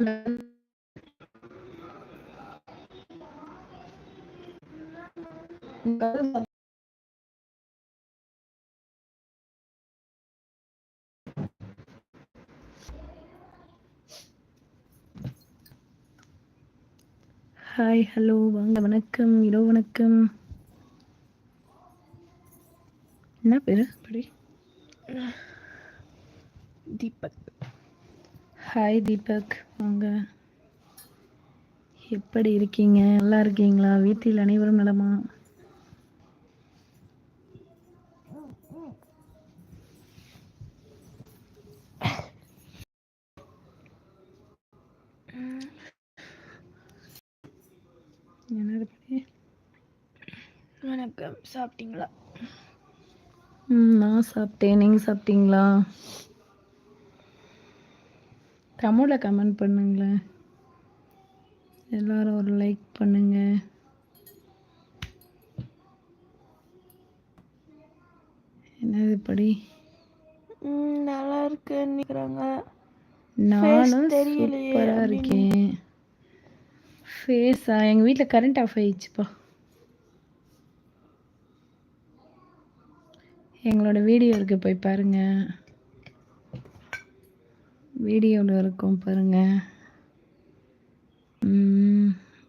Hi hello வாங்க வணக்கம் இரவு வணக்கம். என்ன பேரு? அப்படி தீபக். ஹாய் தீபக் வாங்க எப்படி இருக்கீங்க? நல்லா இருக்கீங்களா? வீட்டில் அனைவரும் நலமா? வணக்கம். சாப்பிட்டீங்களா? ம் நான் சாப்பிட்டேன். நீங்கள் சாப்பிட்டீங்களா? தமிழில் கமெண்ட் பண்ணுங்களேன் எல்லாரும் ஒரு லைக் பண்ணுங்க. என்னது படி நல்லா இருக்குன்னு நினைக்கிறாங்க. நானும் சூப்பராக. இருக்கேன். ஃபேஸா எங்கள் வீட்டில் கரண்ட் ஆஃப் ஆயிடுச்சுப்பா. எங்களோட வீடியோ இருக்கு போய் பாருங்க. வீடியோவில் இருக்கும் பாருங்கள்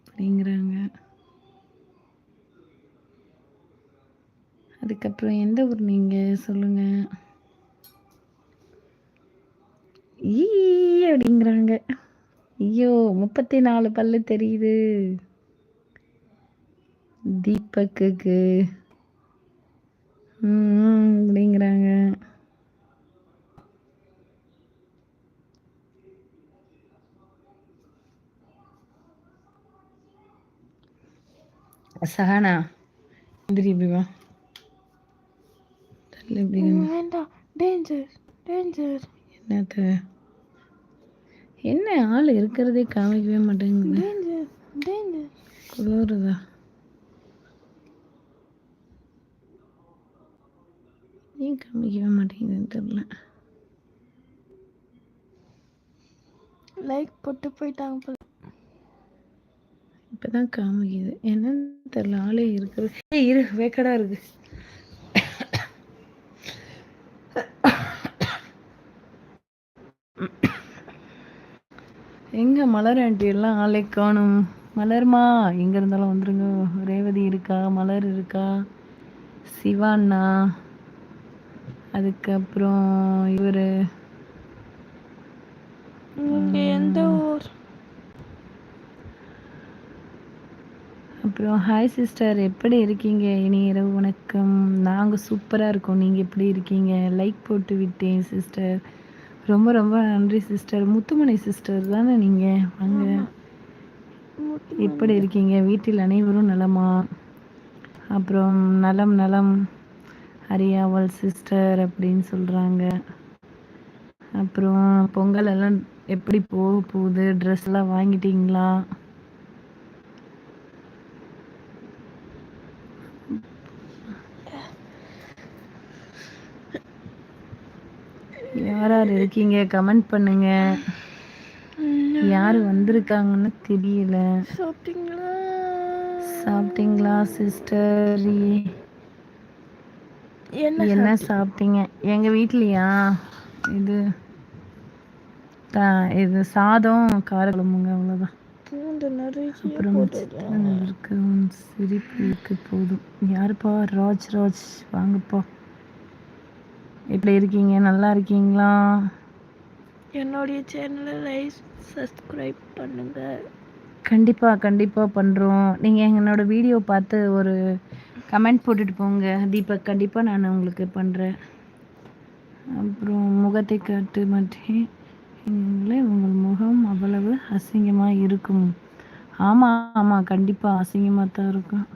அப்படிங்கிறாங்க. அதுக்கப்புறம் எந்த ஊர் நீங்கள் சொல்லுங்கள் ஈ அப்படிங்கிறாங்க. ஐயோ முப்பத்தி நாலு பல்லு தெரியுது. தீபக்குக்கு. ம் அப்படிங்கிறாங்க. சஹானா எந்திரி இப்படி வா தள்ளு இப்படி வேண்டாம் டேஞ்சர் டேஞ்சர் என்னது என்ன ஆள் இருக்கிறதே காமிக்கவே மாட்டேங்குது டேஞ்சர் டேஞ்சர் குளிருதா ஏன் காமிக்கவே மாட்டேங்குதுன்னு தெரியல லைக் போட்டு போயிட்டாங்க இப்பதான் காமிக்குது. என்னன்னு தெரியல ஆளே இருக்குது இரு வேக்கடா இருக்கு. எங்க மலர் ஆண்டி எல்லாம் ஆளை காணும்? மலர்மா எங்க இருந்தாலும் வந்துருங்க. ரேவதி இருக்கா? மலர் இருக்கா? சிவாண்ணா? அதுக்கப்புறம் இவரு. எந்த ஊர்? அப்புறம் ஹாய் சிஸ்டர் எப்படி இருக்கீங்க? இனி இரவு வணக்கம். நாங்கள் சூப்பராக இருக்கோம். நீங்கள் எப்படி இருக்கீங்க? லைக் போட்டு விட்டேன் சிஸ்டர் ரொம்ப ரொம்ப நன்றி சிஸ்டர் முத்துமணி சிஸ்டர் தானே நீங்கள் வாங்க. எப்படி இருக்கீங்க? வீட்டில் அனைவரும் நலமா? அப்புறம் நலம் நலம். அரியாவல் சிஸ்டர் அப்படின்னு சொல்கிறாங்க அப்புறம் பொங்கல் எல்லாம் எப்படி போக போகுது? ட்ரெஸ் எல்லாம் வாங்கிட்டீங்களா? யார் யார் இருக்கீங்க? கமெண்ட் பண்ணுங்க. யார் வந்திருக்காங்கன்னு தெரியல. சாப்பிட்டீங்களா? சாப்பிட்டீங்களா சிஸ்டர்? என்ன என்ன சாப்பிட்டீங்க? எங்க வீட்லயா? இது த- இது சாதம் காரக்குழம்புங்க அவ்வளோதான் அப்புறம் இருக்கு சிரிப்பு இருக்கு போதும். யாருப்பா? ராஜ் ராஜ் வாங்கப்பா. எப்படி இருக்கீங்க நல்லா இருக்கீங்களா? என்னுடைய சேனலை லைக் சப்ஸ்கிரைப் பண்ணுங்க. கண்டிப்பாக கண்டிப்பாக பண்ணுறோம் நீங்கள் என்னோட வீடியோ பார்த்து ஒரு கமெண்ட் போட்டுட்டு போங்க. தீபக் கண்டிப்பாக நான் உங்களுக்கு பண்ணுறேன் அப்புறம் முகத்தை காட்டு மாட்டேன். உங்கள் முகம் அவ்வளவு அசிங்கமாக இருக்கும். ஆமாம் ஆமாம் கண்டிப்பாக அசிங்கமாக தான் இருக்கும்.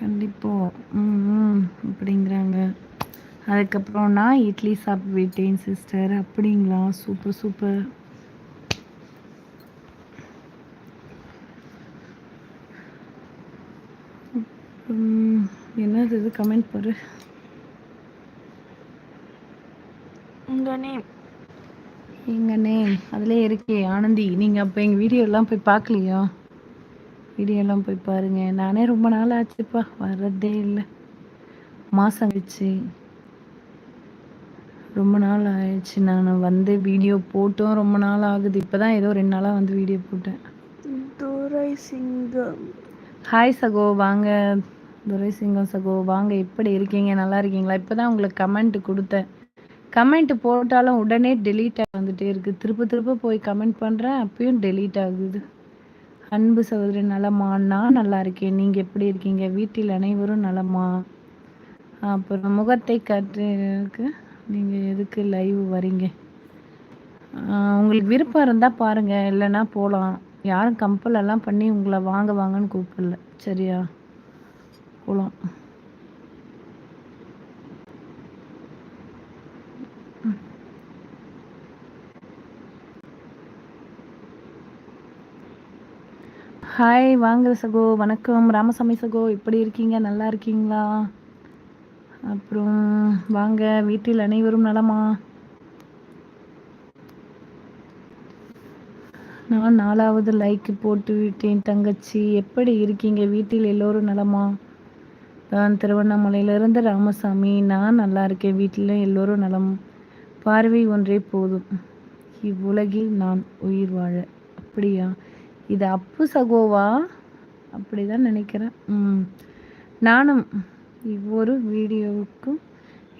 கண்டிப்பாக ம் அப்படிங்கிறாங்க. அதுக்கப்புறம் நான் இட்லி சாப்பிட்டேன் சிஸ்டர் அப்படிங்களா? சூப்பர் சூப்பர் என்னது இது? கமெண்ட் பாரு. உங்கள் நேம் எங்கள் இருக்கே ஆனந்தி. நீங்கள் அப்போ எங்கள் எல்லாம் போய் பார்க்கலையா? வீடியோலாம் போய் பாருங்க. நானே ரொம்ப நாள் ஆச்சுப்பா வர்றதே இல்லை. மாதம் ஆயிடுச்சு ரொம்ப நாள் ஆயிடுச்சு. நான் வந்து வீடியோ போட்டும் ரொம்ப நாள் ஆகுது. இப்போ தான் ஏதோ ரெண்டு நாளாக வந்து வீடியோ போட்டேன். துரை சிங்கம். ஹாய் சகோ வாங்க. துரை சிங்கம் சகோ வாங்க. எப்படி இருக்கீங்க? நல்லா இருக்கீங்களா? இப்போ தான் உங்களுக்கு கமெண்ட் கொடுத்தேன். கமெண்ட் போட்டாலும் உடனே டெலீட் வந்துட்டே இருக்கு. திரும்ப திரும்ப போய் கமெண்ட் பண்ணுறேன் அப்பயும் டெலீட் ஆகுது. அன்பு சகோதரி நலமா? நான் நல்லா இருக்கேன். நீங்கள் எப்படி இருக்கீங்க? வீட்டில் அனைவரும் நலமா? அப்புறம் முகத்தை காட்டுறதுக்கு நீங்கள் எதுக்கு லைவ் வரீங்க? உங்களுக்கு விருப்பம் இருந்தால் பாருங்கள் இல்லைன்னா போகலாம் யாரும் கம்பல் எல்லாம் பண்ணி உங்களை வாங்க வாங்கன்னு கூப்பிடல. சரியா? போகலாம் ஹாய் வாங்க சகோ. வணக்கம். ராமசாமி சகோ எப்படி இருக்கீங்க? நல்லா இருக்கீங்களா? அப்புறம் வாங்க வீட்டில் அனைவரும் நலமா? நான் நாலாவது லைக் போட்டு விட்டேன் தங்கச்சி. எப்படி இருக்கீங்க? வீட்டில் எல்லோரும் நலமா? நான் திருவண்ணாமலையிலிருந்து ராமசாமி. நான் நல்லா இருக்கேன். வீட்டில் எல்லோரும் நலம். பார்வை ஒன்றே போதும். இவ்வுலகில் நான் உயிர் வாழ. அப்படியா? இது அப்பு சகோவா? அப்படிதான் நினைக்கிறேன். ம். நானும் ஒவ்வொரு வீடியோவுக்கும்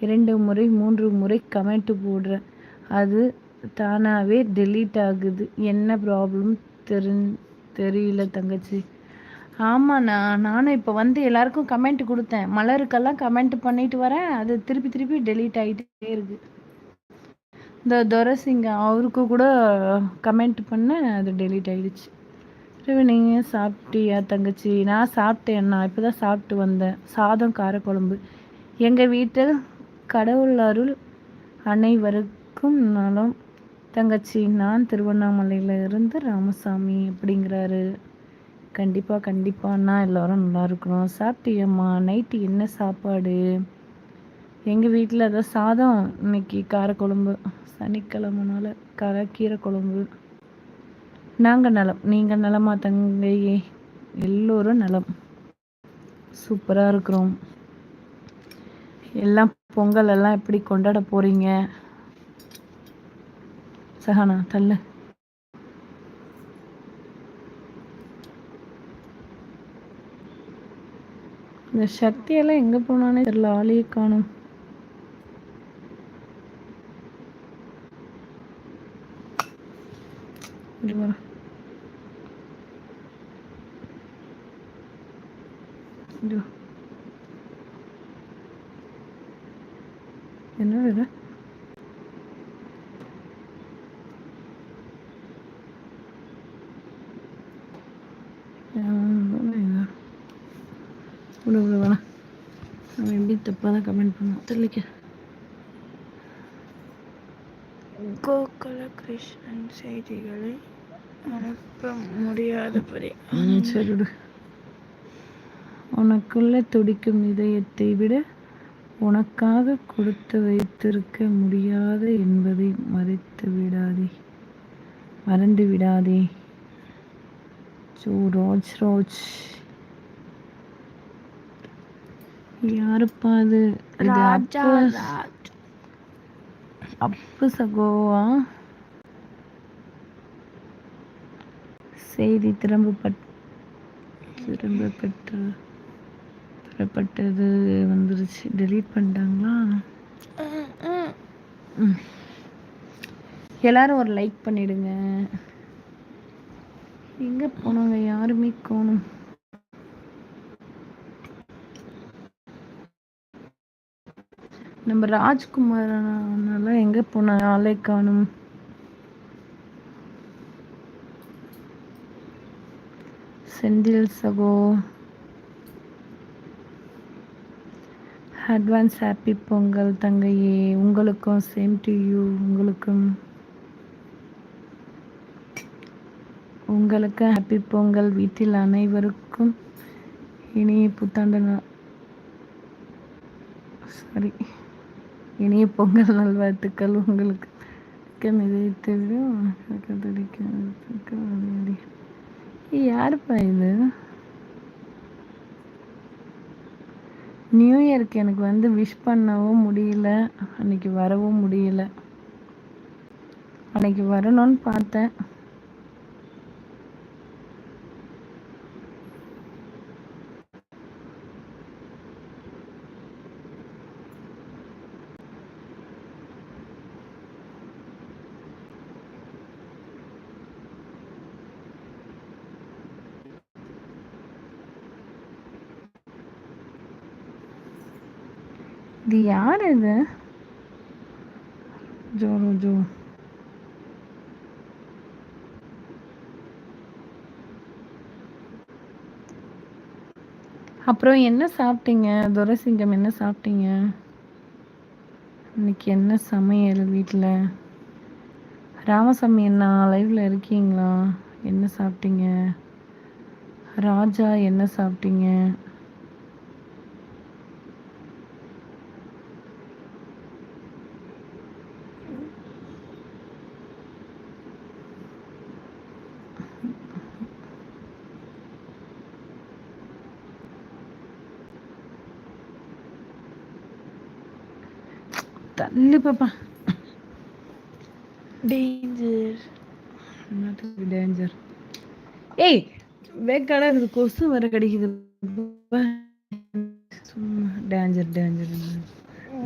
இரண்டு முறை மூன்று முறை கமெண்ட் போடுறேன். அது தானாகவே டெலீட் ஆகுது. என்ன ப்ராப்ளம் தெரி தெரியல தங்கச்சி. ஆமாண்ணா நானும் இப்போ வந்து எல்லாருக்கும் கமெண்ட் கொடுத்தேன். மலருக்கெல்லாம் கமெண்ட் பண்ணிட்டு வரேன். அது திருப்பி திருப்பி டெலீட் ஆகிட்டே இருக்கு. இந்த துரசிங்க அவருக்கு கூட கமெண்ட் பண்ண அது டெலீட் ஆயிடுச்சு. சரி சாப்பிட்டியா தங்கச்சி? நான் சாப்பிட்டேன் அண்ணா இப்போ தான் சாப்பிட்டு வந்தேன். சாதம் காரக்குழம்பு. எங்கள் வீட்டில் கடவுள் அருள் அனைவருக்கும் நலம். தங்கச்சி நான் திருவண்ணாமலையில் இருந்து ராமசாமி அப்படிங்கிறாரு. கண்டிப்பாக கண்டிப்பாண்ணா எல்லோரும் நல்லா இருக்கிறோம் சாப்பிட்டியம்மா? நைட்டு என்ன சாப்பாடு? எங்கள் வீட்டில் அதான் சாதம். இன்னைக்கு காரக்குழம்பு. சனிக்கிழமனால கார கீரை குழம்பு. நாங்கள் நலம் நீங்கள் நலமா தங்கையே எல்லோரும் நலம். சூப்பராக இருக்கிறோம். எல்லாம் பொங்கல் எல்லாம் எப்படி கொண்டாட போறீங்க? சஹானா தள்ளு. இந்த சக்தியெல்லாம் எங்கே போனானே தெரியல ஆளையே காணும். என்ன இது விடு விடு வேணாம் தப்பாக தான் கமெண்ட் பண்ணான் தெரியல கோகுல கிருஷ்ணன் செய்திகளை அனுப்ப முடியாதபடி. ம், சரி விடு. உனக்குள்ள துடிக்கும் இதயத்தை விட உனக்காக கொடுத்து வைத்திருக்க முடியாது என்பதை மறைத்து விடாதே. மறந்து விடாதே. சோ ரோஜ் ரோஜ். யாருப்பா அது? ராஜா அப்பு. ராஜ். அப்பு சகோவா? செய்தி திரும்பப்பட் திரும்ப பெற்று பெறப்பட்டது வந்துருச்சு. டெலீட் பண்ணிட்டாங்களா. எல்லாரும் ஒரு லைக் பண்ணிடுங்க. எங்க போனாங்க யாருமே காணும் நம்ம ராஜ்குமார் அண்ணாலாம் எங்க போன ஆளே காணும்? செந்தில் சகோ. அட்வான்ஸ் ஹாப்பி பொங்கல் தங்கையே உங்களுக்கும் சேம் டு யூ உங்களுக்கும். உங்களுக்கு ஹாப்பி பொங்கல் வீட்டில் அனைவருக்கும் இனிய புத்தாண்டு சாரி இனிய பொங்கல் நல்வாழ்த்துக்கள் உங்களுக்கு. மிக்க இதயத்தை யாருப்பா இது? நியூ இயர்க்கு எனக்கு வந்து விஷ் பண்ணவும் முடியல. அன்னைக்கு வரவும் முடியல. அன்னைக்கு வரணும்னு பார்த்தேன். இது யார் இது? ஜோ ஜோ அப்புறம் என்ன சாப்பிட்டீங்க? துரசிங்கம் என்ன சாப்பிட்டீங்க? இன்னைக்கு என்ன சமையல் வீட்டில் ராமசாமி என்ன லைவ்ல இருக்கீங்களா? என்ன சாப்பிட்டீங்க? ராஜா என்ன சாப்பிட்டீங்க? தள்ளு பாப்பா டேஞ்சர் டேஞ்சர் ஏய் வேக்காடா இருக்குது. கொசு வர கடிக்குது. சும்மா டேஞ்சர் டேஞ்சர்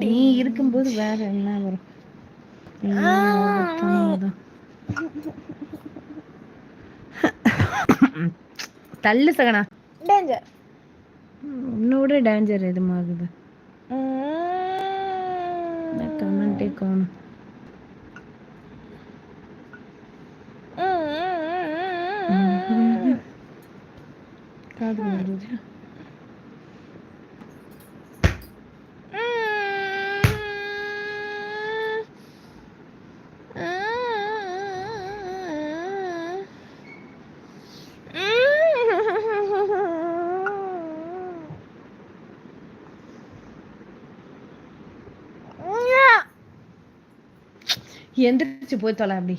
நீ இருக்கும்போது வேற என்ன வரும். தள்ளு சகனா. டேஞ்சர் உன்னோட டேஞ்சர் எதுமாகுது? கமெண்டே காணும் காது எந்திரிச்சு போய் தொலை அப்படி.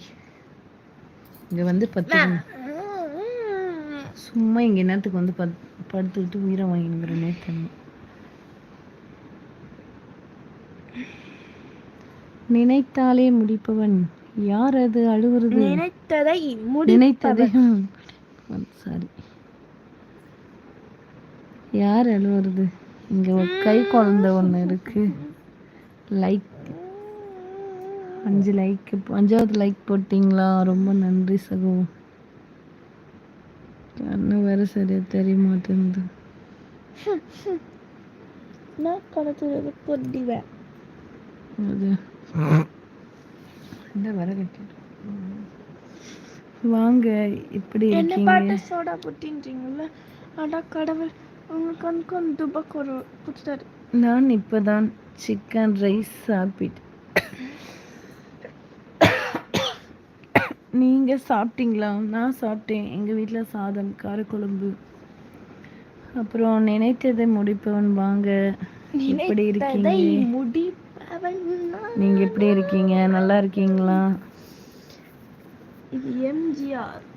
இங்க வந்து பத்து சும்மா இங்க நேரத்துக்கு வந்து படுத்துக்கிட்டு உயிரை வாங்கினுங்கிறனே தண்ணி நினைத்தாலே முடிப்பவன் யார் அது அழுவுறது? நினைத்ததை நினைத்ததே சாரி. யார் அழுவுறது? இங்க ஒரு கை குழந்தை ஒண்ணு இருக்கு. லைக் அஞ்சு லைக் அஞ்சாவது லைக் போட்டீங்களா? ரொம்ப நன்றி சகோ. கண்ணு வேற சரியா தெரிய மாட்டேங்குது நான் கலத்துறது கொட்டிவேன் அது. இந்த வர கட்டி வாங்க எப்படி என்ன பாட்டு சோடா புட்டின்றீங்கல்ல? அடா கடவுள் உங்களுக்கு துபாக்கு ஒரு கொடுத்தாரு நான் இப்பதான் சிக்கன் ரைஸ் சாப்பிட்டேன் நீங்க சாப்பிட்டீங்களா? நான் சாப்பிட்டேன். எங்க வீட்ல சாதம் காரக்குழம்பு. அப்புறம் நினைத்ததை முடிப்பவன் வாங்க. எப்படி இருக்கீங்க. நீங்க எப்படி இருக்கீங்க? நல்லா இருக்கீங்களா? இது எம்ஜிஆர்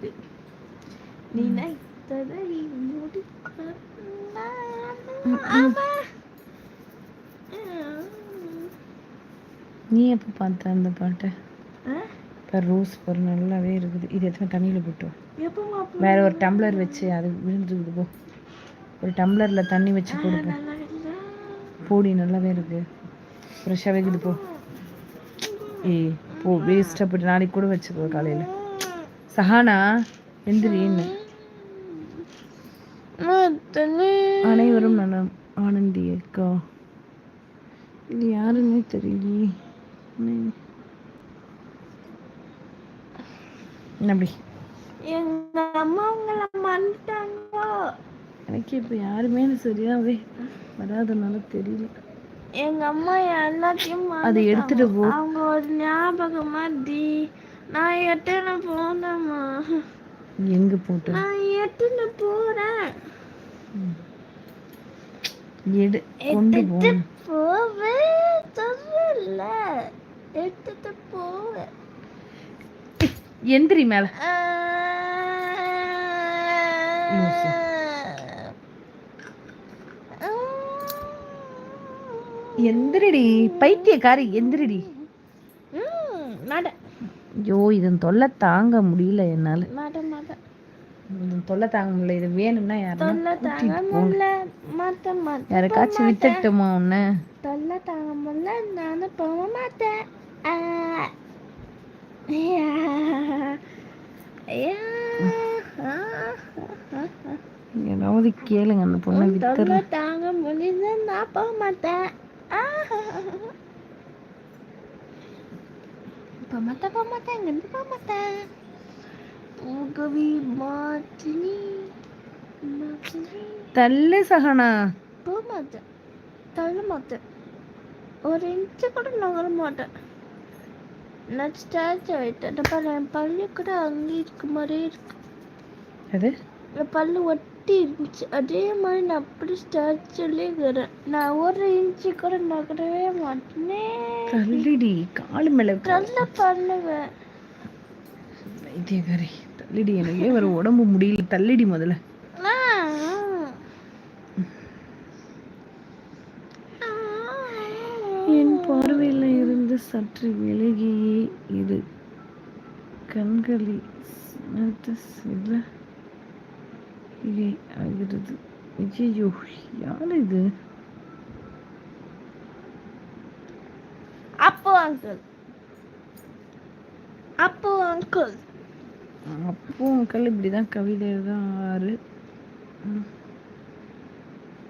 நினைத்ததை. நீ எப்போ பார்த்த அந்த பாட்டை? இப்போ ரோஸ் ஒரு நல்லாவே இருக்குது. இது எத்தனை தண்ணியில் போட்டு வேற ஒரு டம்ளர் வச்சு அது விழுந்துருக்குது போ. ஒரு டம்ளர்ல தண்ணி வச்சு கொடுப்போம். போடி நல்லாவே இருக்கு. ஃப்ரெஷ்ஷாகவே இருக்குது போ. ஏய் போ வேஸ்ட்டாக போட்டு நாளைக்கு கூட வச்சுக்கோ காலையில். சஹானா எந்திரின்னு. அனைவரும் நலம் ஆனந்தி அக்கா. இது யாருன்னே தெரியலையே என்ன- என்ன அப்படி. எங்க அம்மா உங்களை மறந்துட்டாங்க. எனக்கு இப்போ யாருமே சரியாவே வராதனால தெரியல. எங்க அம்மா எல்லாத்தையும் அதை எடுத்துட்டு போ. அவங்க ஒரு ஞாபகமா டி நான் எட்டுன்னு போனேம்மா. எங்க போட்டு? நான் எட்டுன்னு போறேன். எடு கொண்டு போவேன் தரல எடுத்துட்டு போவேன் எந்திரி மேல. எந்திரிடி பைத்தியக்காரி எந்திரிடி. ஐயோ இதன் தொல்லை தாங்க முடியல என்னால. இதன் தொல்லை தாங்க முடியல. இது வேணும்னா மாத்த யாருக்காச்சும் வித்துட்டுமா உன்ன? தொல்லை தாங்க முடியல. நானும் போக மாட்டேன். ஏதாவது கேளுங்க அந்த பொண்ணை தொல்லை தாங்க முடியல நான் போக மாட்டேன். போக மாட்டேன் போக மாட்டேன் இங்கிருந்து போக மாட்டேன். போகவே மாட்டினி தள்ளு சகனா. போக மாட்டேன் தள்ள மாட்டேன். ஒரு இன்ச்சு கூட நகர மாட்டேன். நான் ஸ்டாச்சு ஆயிட்டேன் பாரு என் பல்லு கூட அங்கே இருக்க மாதிரியே இருக்கு. அது? என் பல்லு ஒட்டி இருந்துச்சு. அதே மாதிரி நான் அப்படி ஸ்டாச்சுலேயே இருக்கிறேன். நான் ஒரு இன்ச்சு கூட நகரவே மாட்டேனே. தள்ளிடி காலு மேல. நல்லா பண்ணுவேன். பைத்தியக்காரி தள்ளிடி எனக்கே வர உடம்பு முடியல. தள்ளிடி முதல்ல ஆ. என் பார்வையில் இருந்து சற்று விலகி இரு. கண்களில் சினத்த சில ஆகிறது ஐயோ யார் இது? அப்போ அங்கிள் அப்போ அங்கிள் அப்போ உங்கள் இப்படிதான் கவிதை எழுதாரு ம்.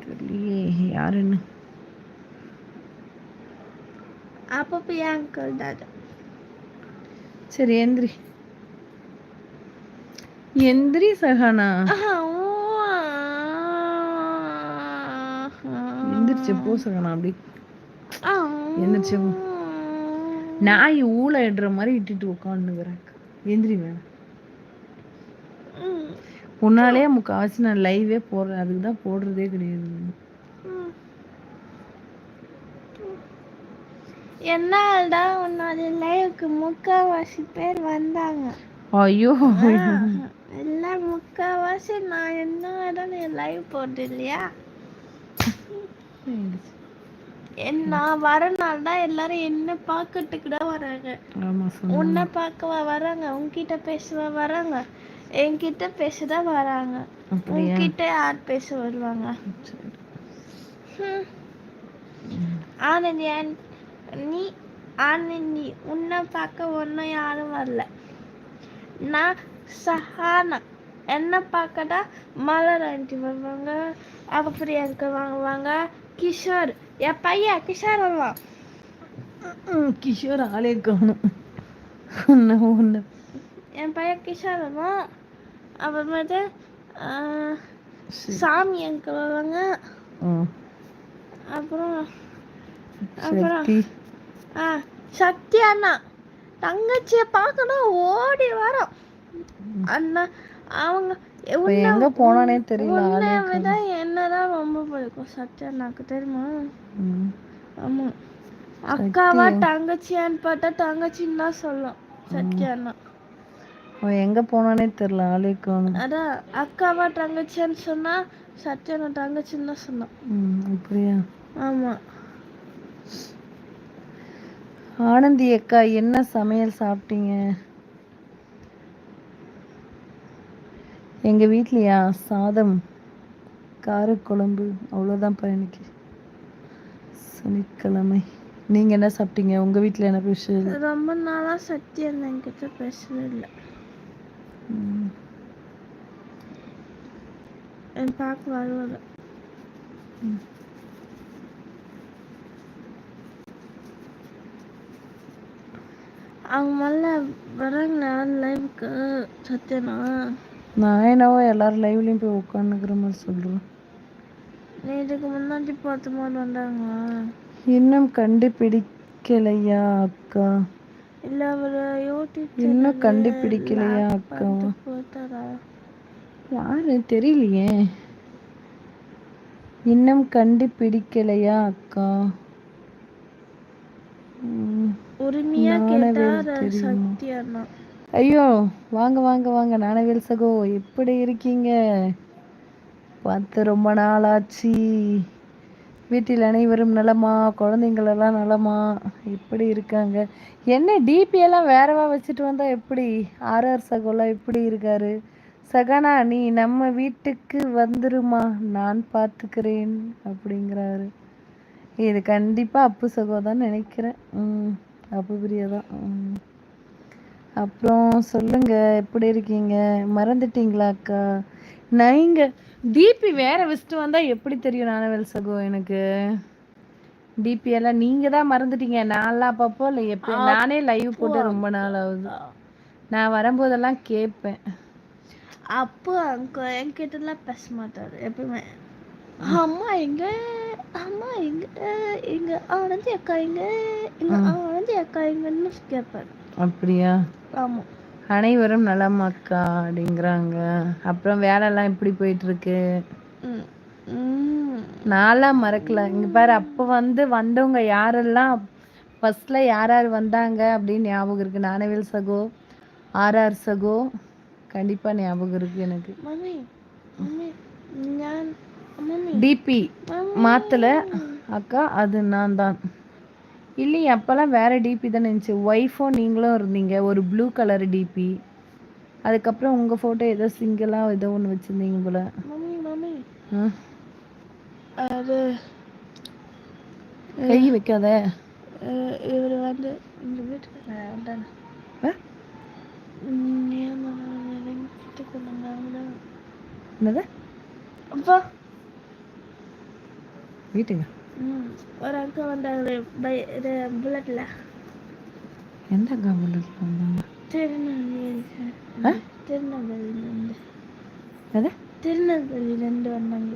தெரியலையே யாருன்னு? அப்போ அங்கிள் தாது சரி எந்திரி. எந்திரி சஹானா எந்திரிச்சு போ சஹானா அப்படி. எந்திரிச்சு போ. நாய் ஊழ இடுற மாதிரி இட்டுட்டு உட்காந்துக்கிறேன் எந்திரி வேணாம் உன்னாலே முக்கால்வாசி நான் லைவே போடுறேன். அதுக்கு தான் போடுறதே கிடையாது. என்னால்டா உன்னோட லைவுக்கு முக்காவாசி பேர் வந்தாங்க. ஐயோ. எல்லாம் முக்காவாசி நான் என்ன லைவ் போட்டு இல்லையா நான் வரனால தான் எல்லாரும் என்ன பார்க்கறதுக்கு தான் வராங்க உன்னை பார்க்கவா வராங்க உன்கிட்ட பேசவா வராங்க என்கிட்ட பேசதான் வராங்க. உன்கிட்ட யார் பேச வருவாங்க. ஆனந்தி நீ ஆனந்தி உன்னை பார்க்க ஒன்றும் யாரும் வரல. நான் சஹானா என்ன பார்க்கடா மலர் ஆண்டி வருவாங்க அவ பிரியாங்க வாங்குவாங்க. கிஷோர் என் பையன் கிஷோர் வருவான். கிஷோர் ஆளே காணும். என் பையன் கிஷோர் வருவான். அப்புறமேட்டு சாமி அங்கிள் வருவாங்க. அப்புறம் அப்புறம் ஆ சக்தி அண்ணா தங்கச்சியை பார்க்கணும் ஓடி வரோம். அண்ணா அவங்க எங்க போனானே தெரியல உன்னை என்னதான் ரொம்ப பிடிக்கும் சத்யா அண்ணாக்கு தெரியுமா. ஆமா. அக்காவா தங்கச்சியான்னு பார்த்தா தங்கச்சின்னு தான் சொல்லும் சத்யா அண்ணா. அவன் எங்க போனானே தெரியல காணும். அதான் அக்காவா தங்கச்சியான்னு சொன்னா சத்யா அண்ணா தங்கச்சின்னு தான் சொன்னான். அப்படியா? ஆமா. ஆனந்தி அக்கா என்ன சமையல் சாப்பிட்டீங்க? எங்க வீட்லயா? சாதம் காரக்குழம்பு அவ்வளோதான் பயணிக்கு சனிக்கிழமை. நீங்க என்ன சாப்பிட்டீங்க? உங்க வீட்ல என்ன ஸ்பெஷல்? ரொம்ப நாளா சத்யா அண்ணா என்கிட்ட இல்லை. என் பார்க்க வருவாங்க. அவங்க முதல்ல வராங்க லைவுக்கு சத்யனா? நான் என்னவோ எல்லாரும் லைவ்லயும் போய் உட்காந்துக்கிற மாதிரி சொல்றேன். நீ இதுக்கு முன்னாடி பார்த்த மாதிரி வந்தாங்க. இன்னும் கண்டுபிடிக்கலையா அக்கா? இல்ல அவர் யூடியூப் இன்னும் கண்டுபிடிக்கலையா அக்கா? போட்டாரா? யாரு தெரியலையே. இன்னும் கண்டுபிடிக்கலையா அக்கா? ம். உரிமையா கேட்டா? சக்தி அண்ணா ஐயோ வாங்க வாங்க வாங்க நானவேல் சகோ எப்படி இருக்கீங்க? பார்த்து ரொம்ப நாள் ஆச்சு வீட்டில் அனைவரும் நலமா? குழந்தைங்களெல்லாம் நலமா? எப்படி இருக்காங்க? என்ன டிபி எல்லாம் வேறவா வச்சுட்டு வந்தா எப்படி? ஆர்ஆர் சகோலாம் எப்படி இருக்காரு? சகனா நீ நம்ம வீட்டுக்கு வந்துருமா? நான் பார்த்துக்கிறேன் அப்படிங்கிறாரு. இது கண்டிப்பா அப்பு சகோ தான் நினைக்கிறேன். ம். அப்பு பிரியா தான் அப்புறம் சொல்லுங்க எப்படி இருக்கீங்க? மறந்துட்டீங்களா அக்கா? நீங்க டிபி வேற வச்சுட்டு வந்தா எப்படி தெரியும் நானவேல் சகோ எனக்கு? டிபி எல்லாம் நீங்க தான் மறந்துட்டீங்க. நான்லாம் அப்பப்போ இல்லை எப்போ நானே லைவ் போட்டு ரொம்ப நாள் ஆகுது. நான் வரும்போதெல்லாம் கேட்பேன். அப்போ அங்க என்கிட்டலாம் பேச மாட்டாரு எப்பவுமே அம்மா எங்க? அம்மா எங்க எங்க ஆனந்தி அக்கா எங்க? எங்க ஆனந்தி அக்கா எங்கன்னு கேட்பாரு அப்படியா? ஆமா. அனைவரும் நலம் அக்கா அப்படிங்கிறாங்க. அப்புறம் வேலைலாம் எப்படி போயிட்டு இருக்கு. நான்லாம் மறக்கல. இங்க பாரு அப்போ வந்து வந்தவங்க யாரெல்லாம் ஃபர்ஸ்ட்ல யார் யார் வந்தாங்க அப்படின்னு ஞாபகம் இருக்கு. நானவேல் சகோ ஆர்ஆர் சகோ. கண்டிப்பா ஞாபகம் இருக்கு எனக்கு. டிபி. மாத்தல. அக்கா அது நான் தான். இல்லையே அப்போல்லாம் வேற டிபி தானே இருந்துச்சு. ஒய்ஃபும் நீங்களும் இருந்தீங்க. ஒரு ப்ளூ கலர் டிபி அதுக்கப்புறம் உங்க போட்டோ ஏதோ சிங்கிளா ஏதோ ஒன்று வச்சிருந்தீங்க போல. அது கை வைக்காத. இவர் வந்து இந்த வீட்டுக்கு என்னது? அப்பா. வீட்டுக்கு ம் ஒரு அக்கா வந்தாங்களே பை புல்லட்ல எந்த கவர்மெண்ட் வந்தாங்க? திருநெல்வேலி? திருநெல்வேலியிலேருந்து. அது திருநெல்வேலியிலேருந்து வந்தாங்க.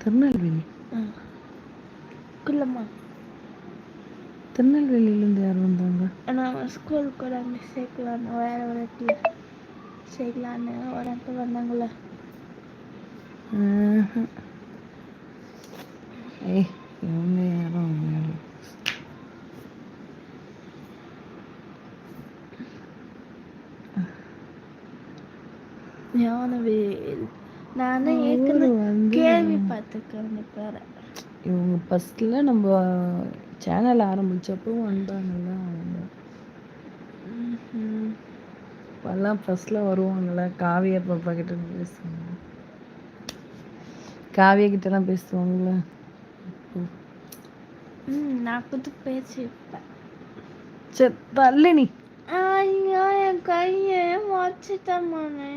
திருநெல்வேலி? குள்ளம்மா. திருநெல்வேலியிலேருந்து யார் வந்தாங்க? நான் ஸ்கூல் கூட அங்கே சேர்க்கலான்னு வேற ஒரு இடத்துல சேர்க்கலான்னு ஒரு அக்கா வந்தாங்களே. ஏய் இவங்க யாரும். ஞானவேல் நானே ஏற்கனவே பேரை. இவங்க ஃபர்ஸ்ட்ல நம்ம சேனல் ஆரம்பிச்சப்போ வந்தாங்கல்ல அவங்க. எல்லாம் ஃபர்ஸ்ட்ல வருவாங்கல்ல காவியா பாப்பா கிட்ட பேசுவாங்க. காவியா கிட்ட எல்லாம் பேசுவாங்கல்ல. ம் நான் புது பேசியிருப்பேன் சரி தள்ளு நீ. ஐயோ என் கையை உடச்சிட்டம்மாண்ணே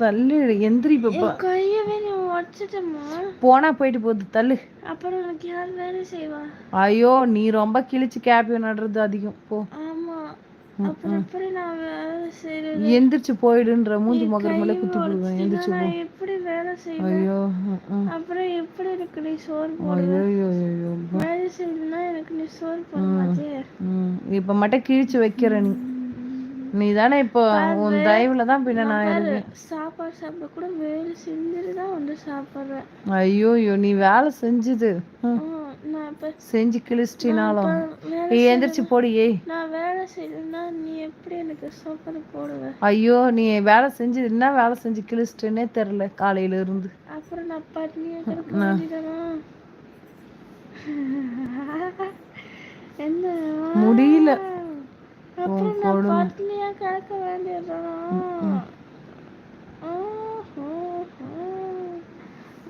தள்ளு எந்திரி பாப்பா என் கையவே நீ உடச்சிட்டம்மா போனா போயிட்டு போகுது தள்ளு. அப்புறம் உனக்கு யார் வேலை செய்வா? ஐயோ நீ ரொம்ப கிழிச்சு கேப்பியோ நடுறது அதிகம். போ ஆமா அப்புறம் எப்படி நான் வேலை செய்யறது எந்திரிச்சு போயிடுன்ற மூஞ்சி முகர் மேல குத்தி போடுவேன் எந்திரிச்சு போ. எப்படி வேலை செய்வேன்? ஐயோ. அப்புறம் எப்படி எனக்கு நீ சோறு போடுவ? ஐயோ ஐயோ வேலை செய்யணும்னா எனக்கு நீ சோறு போட மாட்டியே ம். இப்ப மட்டும் கிழிச்சு வைக்கிற நீ நீ தானே இப்போ உன் தயவுல தான் பின்ன நான் இருக்கேன் சாப்பாடு சாப்பிட கூட வேலை செஞ்சுட்டு தான் வந்து சாப்பிட்றேன். ஐயோ ஐயோ நீ வேலை செஞ்சுது. செஞ்சு வேலை ஏய் எந்திரிச்சு போடி ஏய். நான் வேலை செய்யணும்னா நீ எப்படி எனக்கு சாப்பாடு போடுவ? ஐயோ நீ வேலை செஞ்சு என்ன வேலை செஞ்சு கிழிச்சிட்டேனே தெரில காலையில இருந்து. அப்புறம் நான் பட்னியா முடியல. அப்புறம் நான் பட்னியா கிடக்க வேண்டியதானா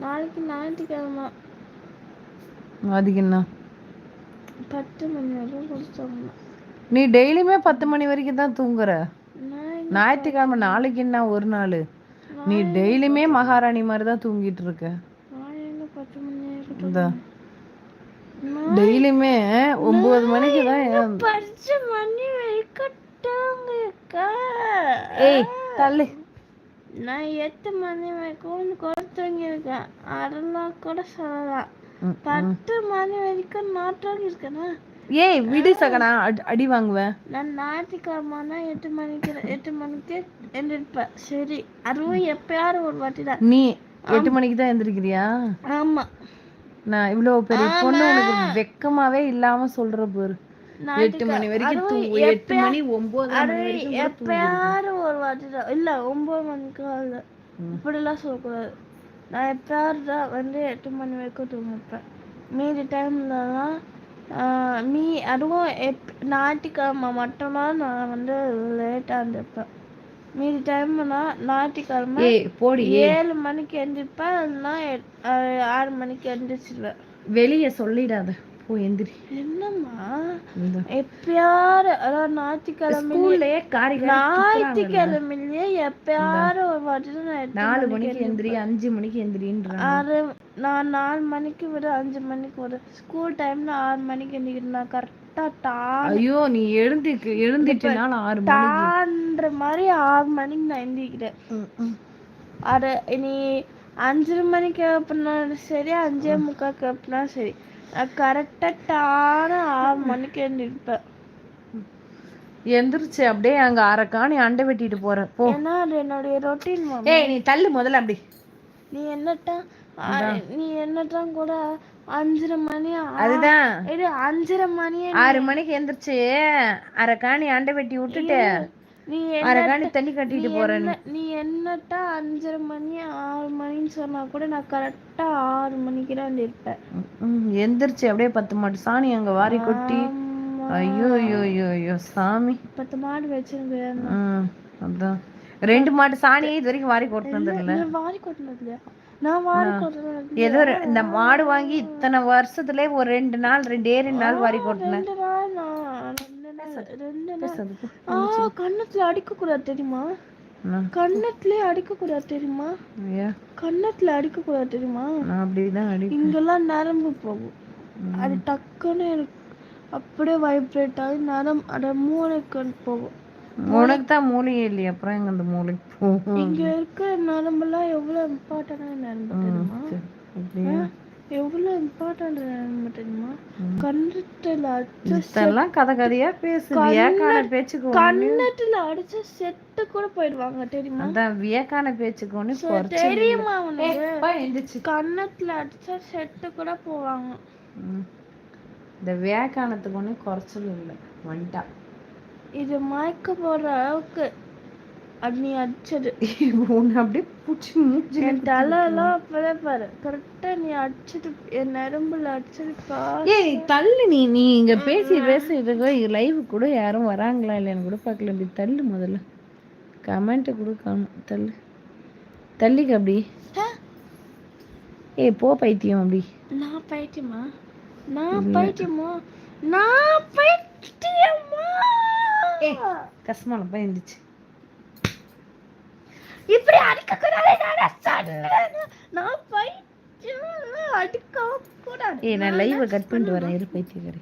நாளைக்கு ஞாயிற்றுக்கிழமை. அதுக்கு என்ன? பத்து மணி வரைக்கும் நீ டெய்லியுமே பத்து மணி வரைக்கும் தான் தூங்குற. ஞாயிற்றுக்கிழமை. நாளைக்கு என்ன ஒரு நாள்? நீ டெய்லியுமே மகாராணி மாதிரி தான் தூங்கிட்டு இருக்க. டெய்லியுமே ஒன்பது மணிக்கு தான் ஏய் தள்ளு. நான் எட்டு மணி வரைக்கும் கூட தூங்கியிருக்கேன். அதெல்லாம் கூட சொல்லலாம். பத்து மணி வரைக்கும் நான் தூங்கியிருக்கேனா ஏய் விடு சகனா அடி- வாங்குவேன் நான் ஞாயிற்றுக்கிழமைனா எட்டு மணிக்கு எட்டு மணிக்கு எழுந்திருப்பேன். சரி அதுவும் எப்பயாவது ஒரு வாட்டி தான். நீ எட்டு மணிக்கு தான் எந்திரிக்கிறியா ஆமா. நான் இவ்வளவு பெரிய பொண்ணு உனக்கு வெக்கமாவே இல்லாம சொல்ற பாரு. எட்டு மணி வரைக்கும் தூங்கு. எட்டு மணி ஒன்பது. எப்பயாரும் ஒரு வாட்டி தான். இல்ல ஒன்பது மணிக்கு இல்ல ம். இப்படிலாம் சொல்லக்கூடாது. நான் எப்பயாவது தான் வந்து எட்டு மணி வரைக்கும் தூங்கிப்பேன் மீதி டைம்லலாம் மீ அதுவும் எப் ஞாயிற்றுக்கிழமை மட்டும்தான் நான் வந்து லேட்டாக இருந்திருப்பேன் மீதி டைம்னா ஞாயிற்றுக்கிழமை போடி ஏழு மணிக்கு எழுந்திருப்பேன். இல்லைன்னா ஆறு மணிக்கு எழுந்திரிச்சிடுவேன் வெளிய சொல்லிடாத. போ எந்திரி. என்னம்மா? எப்பயாரு அதாவது ஞாயிற்றுக்கிழமை ஸ்கூல்லயே காரி காரி துப்புறாங்கல்ல. ஞாயிற்றுக்கிழமையிலேயே எப்பயாரு ஒரு வாட்டி தான் நாலு மணிக்கு எந்திரி அஞ்சு மணிக்கு எந்திரின்றாங்க. ஆறு நான் நாலு மணிக்கு விட அஞ்சு மணிக்கு வர ஸ்கூல் டைம்ல ஆறு மணிக்கு எந்திரிக்கிறேன் நான் கரெக்டா டான் ஐயோ நீ எழுந்திருக்கு எழுந்திட்டுனால ஆறு மணி டான்ற மாதிரி ஆறு மணிக்கு நான் எந்திரிக்கிறேன். அது நீ அஞ்சரை மணிக்கு அப்படின்னாலும் சரி அஞ்சே முக்காக்கு அப்படின்னா சரி. நான் கரெக்டா டான ஆறு மணிக்கு எழுந்திருப்பேன் எந்திரிச்சு அப்படியே அங்க அரை காணி அண்டை வெட்டிட்டு போற. போ. ஏன்னா அது என்னுடைய ரொட்டீன் ஏய் நீ தள்ளு முதல்ல அப்படி. நீ என்னட்டான் நீ என்னட்டான் கூட அஞ்சரை மணி அதுதான். இது அஞ்சரை மணியே ஆறு மணிக்கு எந்திரிச்சு அரை காணி அண்டை வெட்டி விட்டுட்டு. நீ அரை தண்ணி கட்டிட்டு போறேன் என்ன நீ என்னட்டா அஞ்சரை மணி ஆறு மணின்னு சொன்னா கூட நான் கரெக்டா ஆறு மணிக்கு தான் இருப்பேன் ம். எந்திரிச்சு அப்படியே பத்து மாட்டு சாணி அங்க வாரி கொட்டி. ஐயோ ஐயோ ஐயோ ஐயோ சாமி. பத்து மாடு வச்சிருக்கேன் அதான். ரெண்டு மாட்டு சாணியே இது வரைக்கும் வாரி கொட்டினது இல்ல வாரி கொட்டினது இல்லையா ஏதோ இந்த மாடு வாங்கி இத்தனை வருஷத்துல ஒரு ரெண்டு நாள் ரெண்டே ரெண்டு நாள் வாரி கொட்டினேன். கண்ணத்துல அடிக்க கூடாது தெரியுமா? நான் கண்ணத்துலயே அடிக்க கூடாது தெரியுமா கண்ணத்துல அடிக்க கூடாது தெரியுமா அப்படிதான் அடி இங்கெல்லாம் நரம்பு போகும். அது டக்குன்னு எனக்கு அப்படியே வைப்ரேட் ஆகி நரம் அட மூளைக்கு போகும். உனக்கு தான் இல்லையா? அப்புறம் எங்க அந்த மூளைக்கு போகும்? இங்க இருக்கிற நரம்பெல்லாம் எவ்வளவு இம்பார்ட்டன்டான நரம்பு தெரியுமா? எவ்வளவு இம்பார்ட்டன்ட் தெரியுமா கண்ணத்துல அடிச்ச இதெல்லாம் கதை கதையா பேசு வியக்கான பேச்சுக்கு கண்ணத்துல அடிச்ச செத்து கூட போயிடுவாங்க தெரியுமா? அதான் வியக்கான பேச்சுக்கு இல்ல. தெரியுமா எந்திரிச்சு. கண்ணத்துல அடிச்சா செத்து கூட போவாங்க. இந்த வியாக்கானத்துக்கு ஒண்ணு குறைச்சல் இல்லை வந்துட்டா. இது மயக்க போடுற அளவுக்கு. அது நீ அடிச்சது உன்னை அப்படியே பூச்சி மூஞ்சில என் தலையெல்லாம் அப்பவே பாரு. கரெக்டா நீ அடிச்சது என் நரம்புல அடிச்சது ஏய் தள்ளு நீ. நீ இங்க பேசி பேசி இருக்கோ லைவ் கூட யாரும் வராங்களா இல்லையான்னு கூட பார்க்கல. இப்படி தள்ளு முதல்ல. கமெண்ட் கூட காணும் தள்ளு. தள்ளிக்க அப்படி. ஏய் போ பைத்தியம் அப்படி. நான் பைத்தியமா? நான் பைத்தியமா? நான் பைத்தியமா? கஷ்டமான பையன் இருந்துச்சு இப்படி அடிக்க கூடாது நான் பைத்தியம் அடிக்க கூடாது நான் லைவை கட் பண்ணிட்டு வரேன். இரு பைத்தியக்காரி.